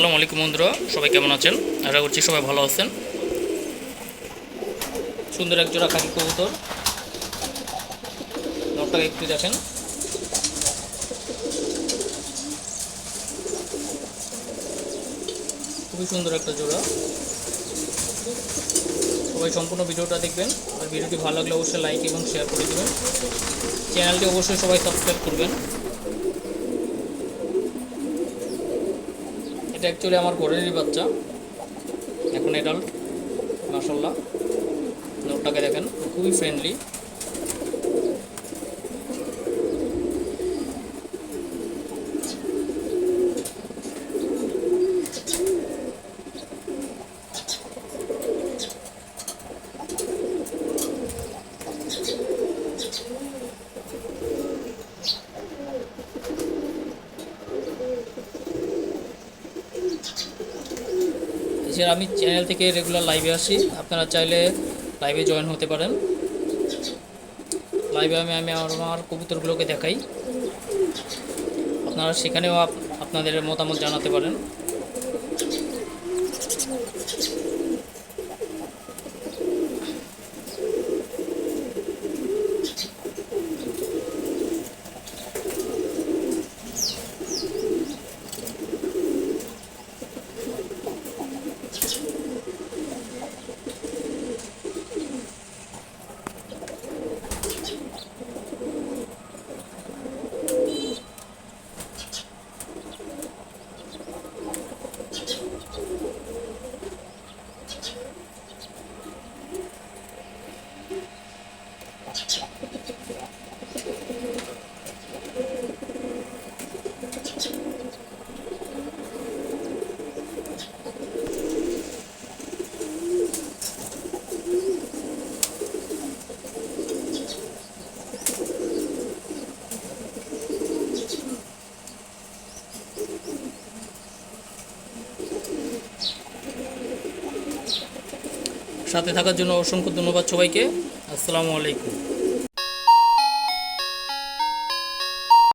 আসসালামু আলাইকুম বন্ধুরা, সবাই কেমন আছেন? আশা করছি সবাই ভালো আছেন। সুন্দর এক জোড়া খাকি কবুতর। নটটাকে একটু দেখেন। খুবই সুন্দর একটা জোড়া। সবাই সম্পূর্ণ ভিডিওটা দেখবেন। আর ভিডিওটি ভালো লাগলে অবশ্যই লাইক এবং শেয়ার করে দেবেন। চ্যানেলটি অবশ্যই সবাই সাবস্ক্রাইব করবেন। এটা অ্যাকচুয়ালি আমার ঘরেরই বাচ্চা। এখন এডাল্ট মাসাল্লাহ নোটটাকে দেখেন খুবই ফ্রেন্ডলি এছাড়া আমি চ্যানেল থেকে রেগুলার লাইভে আসি। আপনারা চাইলে লাইভে জয়েন হতে পারেন। লাইভে আমি আমি আমার কবুতরগুলোকে দেখাই। আপনারা সেখানেও আপ- আপনাদের মতামত জানাতে পারেন। সাথে থাকার জন্য অসংখ্য ধন্যবাদ সবাইকে। আসসালামু আলাইকুম।